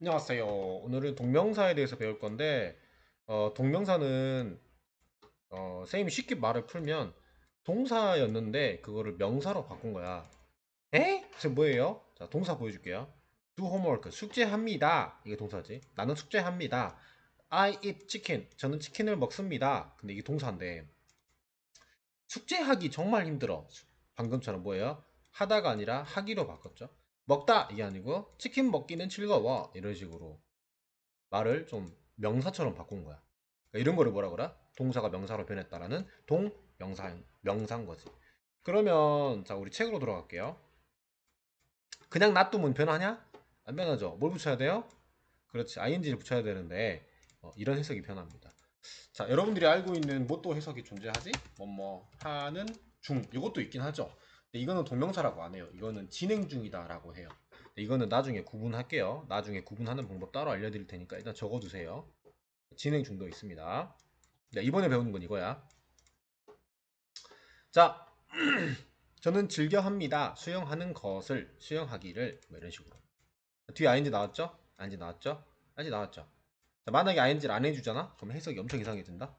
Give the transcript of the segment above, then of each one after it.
안녕하세요. 오늘은 동명사에 대해서 배울 건데, 어, 동명사는, 어, 쌤이 쉽게 말을 풀면 동사였는데 그거를 명사로 바꾼 거야. 에? 그래서 뭐예요? 자, 동사 보여줄게요. do homework. 숙제합니다. 이게 동사지. 나는 숙제합니다. I eat chicken. 저는 치킨을 먹습니다. 근데 이게 동사인데, 숙제하기 정말 힘들어. 방금처럼 뭐예요? 하다가 아니라 하기로 바꿨죠. 먹다 이게 아니고 치킨 먹기는 즐거워 이런 식으로 말을 좀 명사처럼 바꾼 거야. 그러니까 이런 거를 뭐라 그래? 동사가 명사로 변했다라는 동명사 명사인 거지. 그러면 자 우리 책으로 돌아갈게요. 그냥 놔두면 변하냐? 안 변하죠. 뭘 붙여야 돼요? 그렇지 ing를 붙여야 되는데 어, 이런 해석이 변합니다. 자 여러분들이 알고 있는 뭐 또 해석이 존재하지? 뭐뭐 하는 중 이것도 있긴 하죠. 근데 이거는 동명사라고 안 해요. 이거는 진행 중이다라고 해요. 이거는 나중에 구분할게요. 나중에 구분하는 방법 따로 알려드릴 테니까 일단 적어두세요. 진행 중도 있습니다. 네, 이번에 배우는 건 이거야. 자, 저는 즐겨 합니다. 수영하는 것을, 수영하기를, 뭐 이런 식으로. 뒤에 ing 나왔죠? ing 나왔죠? ing 나왔죠? 자, 만약에 ing를 안 해주잖아? 그럼 해석이 엄청 이상해진다.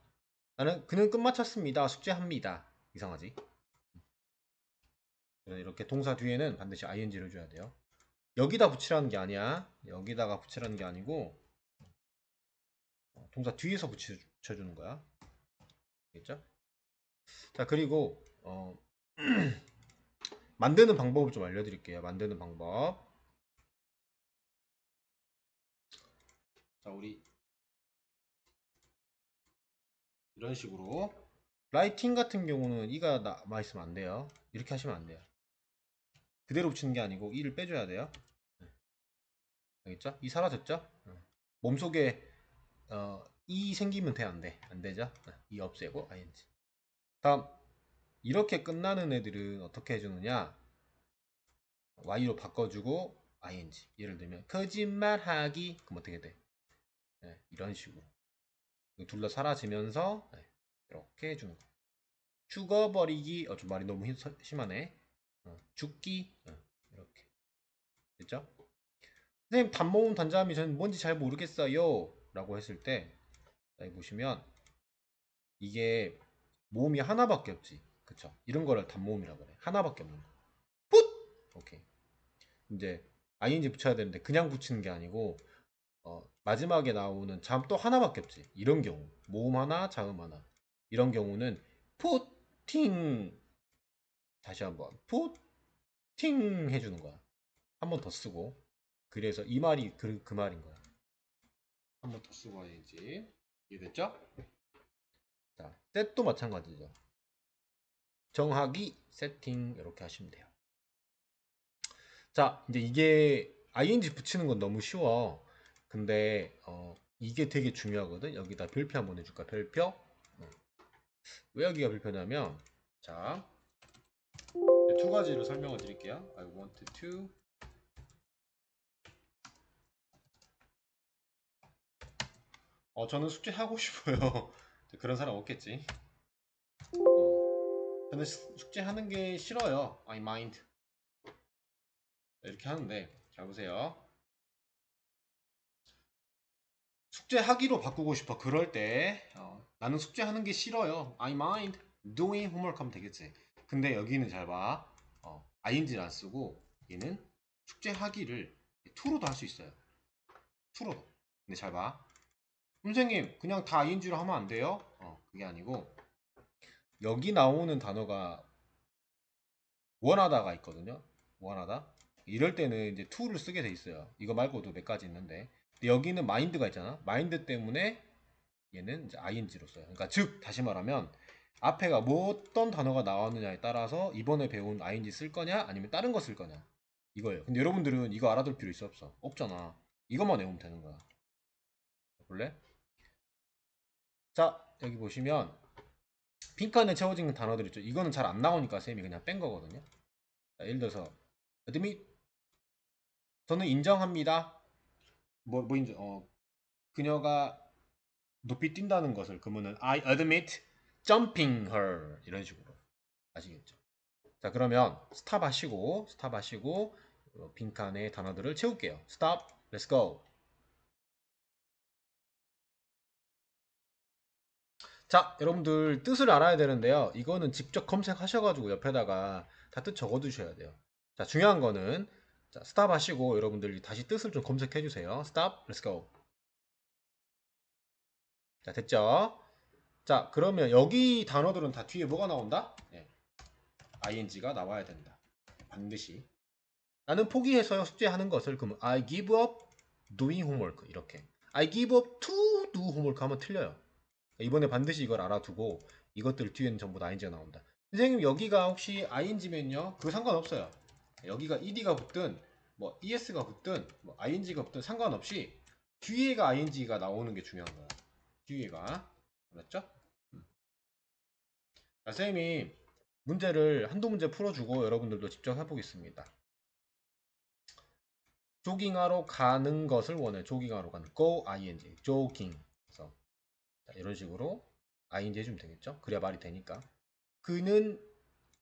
나는 그는 끝마쳤습니다. 숙제합니다. 이상하지? 이렇게 동사 뒤에는 반드시 ing를 줘야 돼요. 여기다 붙이라는 게 아니야. 여기다가 붙이라는 게 아니고 어, 동사 뒤에서 붙여, 붙여주는 거야. 알겠죠? 자 그리고 어, 만드는 방법을 좀 알려드릴게요. 만드는 방법. 자 우리 이런 식으로 라이팅 같은 경우는 이가 남아 있으면 안 돼요. 이렇게 하시면 안 돼요. 그대로 붙이는 게 아니고 이를 빼줘야 돼요. 네. 알겠죠? 이 사라졌죠? 몸속에 어, 이 생기면 돼, 안 돼? 안 되죠? 이 없애고 ing. 다음 이렇게 끝나는 애들은 어떻게 해주느냐? y로 바꿔주고 ing. 예를 들면 거짓말하기 그럼 어떻게 돼? 네, 이런 식으로 둘다 사라지면서 네, 이렇게 해주는 거. 죽어버리기 어, 좀 말이 너무 힘, 심하네. 어, 죽기? 어, 이렇게. 됐죠? 선생님 단모음 단자음이 저는 뭔지 잘 모르겠어요. 라고 했을 때 여기 보시면 이게 모음이 하나밖에 없지. 그쵸? 이런 거를 단모음이라고 그래. 하나밖에 없는 거. 풋! 오케이. 이제 ing 붙여야 되는데 그냥 붙이는 게 아니고 어, 마지막에 나오는 자음 또 하나밖에 없지. 이런 경우. 모음 하나 자음 하나. 이런 경우는 푸팅 다시 한번 푸팅 해주는 거야. 한 번 더 쓰고 그래서 이 말이 그, 그 말인 거야. 한 번 더 쓰고 해야지. 이해됐죠? 자, 셋도 마찬가지죠. 정하기, 세팅 이렇게 하시면 돼요. 자, 이제 이게 ing 붙이는 건 너무 쉬워. 근데 어, 이게 되게 중요하거든. 여기다 별표 한번 해줄까? 별표. 왜 여기가 별표냐면 자, 두 가지를 설명을 드릴게요. I want to 어, 저는 숙제 하고 싶어요. 그런 사람 없겠지. 어, 저는 숙제 하는 게 싫어요. I mind. 이렇게 하는데, 잘 보세요. 숙제 하기로 바꾸고 싶어. 그럴 때, 어, 나는 숙제 하는 게 싫어요. I mind doing homework 하면 되겠지. 근데 여기는 잘 봐. 어, ing를 안 쓰고 얘는 숙제하기를 to로도 할 수 있어요. to로도. 근데 잘 봐. 선생님 그냥 다 ing로 하면 안 돼요? 어, 그게 아니고 여기 나오는 단어가 원하다가 있거든요. 원하다. 이럴 때는 이제 to를 쓰게 돼 있어요. 이거 말고도 몇 가지 있는데 여기는 mind가 있잖아. mind 때문에 얘는 이제 ing로 써요. 그러니까 즉 다시 말하면 앞에가 뭐 어떤 단어가 나왔느냐에 따라서 이번에 배운 ing 쓸 거냐 아니면 다른 거 쓸 거냐 이거예요. 근데 여러분들은 이거 알아둘 필요 있어 없어? 없잖아. 이것만 외우면 되는 거야. 볼래? 자 여기 보시면 핑크안에 채워진 단어들 있죠. 이거는 잘 안 나오니까 쌤이 그냥 뺀 거거든요. 자, 예를 들어서 admit 저는 인정합니다. 뭐, 뭐 인정? 어, 그녀가 높이 뛴다는 것을 그러면은 I admit jumping her 이런 식으로 아시겠죠? 자 그러면 스탑 하시고 스탑 하시고 어, 빈칸에 단어들을 채울게요. 스탑, let's go. 자 여러분들 뜻을 알아야 되는데요. 이거는 직접 검색하셔가지고 옆에다가 다 뜻 적어두셔야 돼요. 자 중요한 거는 자 스탑 하시고 여러분들 다시 뜻을 좀 검색해 주세요. 스탑, let's go. 자 됐죠? 자, 그러면 여기 단어들은 다 뒤에 뭐가 나온다? 네. ing가 나와야 된다. 반드시. 나는 포기해서 숙제하는 것을 그러면 I give up doing homework 이렇게. I give up to do homework 하면 틀려요. 이번에 반드시 이걸 알아두고 이것들 뒤에는 전부 다 ing가 나온다. 선생님 여기가 혹시 ing면요? 그거 상관없어요. 여기가 ed가 붙든 뭐 es가 붙든 뭐 ing가 붙든 상관없이 뒤에가 ing가 나오는 게 중요한 거야. 뒤에가 알았죠? 음. 자, 선생님이 문제를 한두 문제 풀어주고 여러분들도 직접 해보겠습니다. 조깅하러 가는 것을 원해. 조깅하러 가는 go ing, jogging. 그래서 자, 이런 식으로 ing 해주면 되겠죠? 그래야 말이 되니까. 그는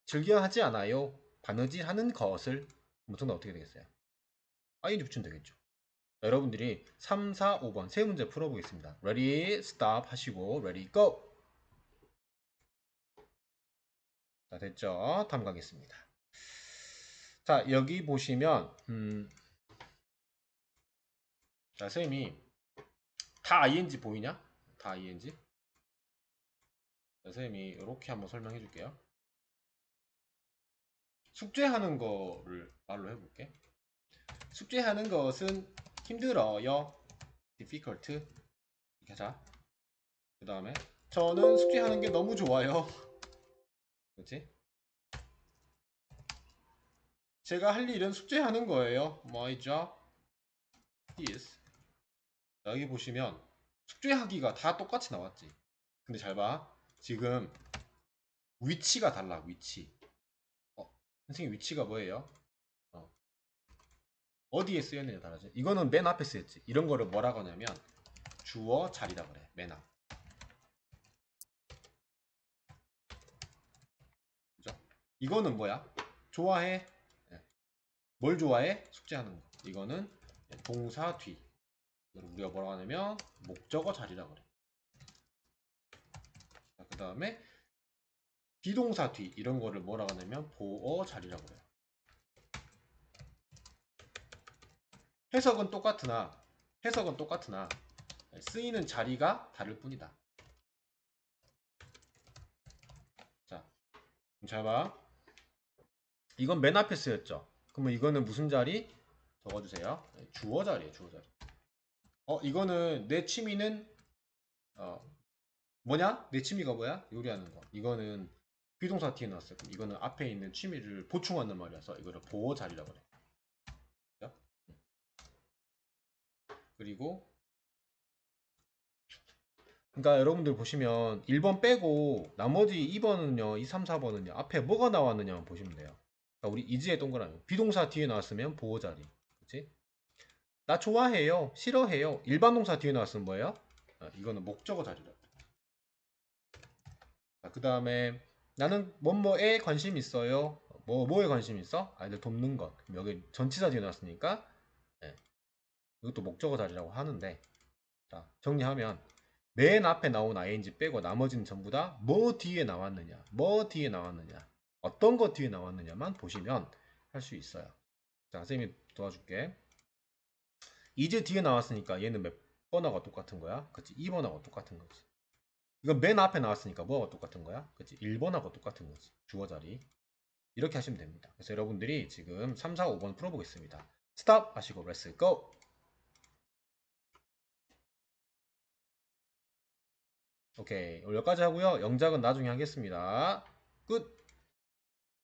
즐겨 하지 않아요. 바느질 하는 것을 무슨 어떻게 되겠어요? ing 붙이면 되겠죠. 자, 여러분들이 3, 4, 5번 세 문제 풀어보겠습니다. Ready, stop 하시고 Ready, go. 자 됐죠? 다음 가겠습니다. 자 여기 보시면 음, 자 쌤이 다 ing 보이냐? 다 ing. 자, 쌤이 이렇게 한번 설명해 줄게요. 숙제하는 거를 말로 해볼게. 숙제하는 것은 힘들어요. difficult. 이렇게 하자. 그 다음에 저는 숙제하는 게 너무 좋아요. 그렇지? 제가 할 일은 숙제하는 거예요. My job is. 여기 보시면 숙제하기가 다 똑같이 나왔지. 근데 잘 봐. 지금 위치가 달라. 위치. 어, 선생님 위치가 뭐예요? 어. 어디에 쓰였느냐 다르지. 이거는 맨 앞에 쓰였지. 이런 거를 뭐라고 하냐면 주어 자리라 그래. 맨 앞. 그죠? 이거는 뭐야? 좋아해. 예. 뭘 좋아해? 숙제하는 거. 이거는 동사 뒤. 우리가 뭐라고 하냐면 목적어 자리라 그래. 그 다음에 비동사 뒤 이런 거를 뭐라고 하냐면 보어 자리라 그래요. 해석은 똑같으나 해석은 똑같으나 쓰이는 자리가 다를 뿐이다. 자, 잘 봐. 이건 맨 앞에 쓰였죠. 그러면 이거는 무슨 자리? 적어주세요. 주어 자리에 주어 자리. 어, 이거는 내 취미는 어, 뭐냐? 내 취미가 뭐야? 요리하는 거. 이거는 비동사 뒤에 나왔어요. 이거는 앞에 있는 취미를 보충하는 말이어서 이거를 보호 자리라고 그래. 그죠? 그리고 그러니까 여러분들 보시면 1번 빼고 나머지 2번은요, 2, 3, 4번은요. 앞에 뭐가 나왔느냐만 보시면 돼요. 그러니까 우리 이지의 동그라미. 비동사 뒤에 나왔으면 보호 자리. 그렇지? 나 좋아해요. 싫어해요. 일반 동사 뒤에 나왔으면 뭐예요? 아, 이거는 목적어 자리라. 그 다음에 나는 뭐뭐에 관심 있어요. 뭐 뭐에 관심 있어? 아이들 돕는 것. 여기 전치사 뒤에 나왔으니까 네. 이것도 목적어 자리라고 하는데 자 정리하면 맨 앞에 나온 ing 빼고 나머지는 전부 다 뭐 뒤에 나왔느냐, 뭐 뒤에 나왔느냐, 어떤 것 뒤에 나왔느냐만 보시면 할 수 있어요. 자 선생님이 도와줄게. 이제 뒤에 나왔으니까 얘는 몇 번하고 똑같은 거야? 그치 2번하고 똑같은 거지. 이건 맨 앞에 나왔으니까 뭐하고 똑같은 거야? 그치 1번하고 똑같은 거지. 주어 자리. 이렇게 하시면 됩니다. 그래서 여러분들이 지금 3, 4, 5번 풀어보겠습니다. 스탑 하시고 렛츠 고! 오케이 여기까지 하고요. 영작은 나중에 하겠습니다. 끝!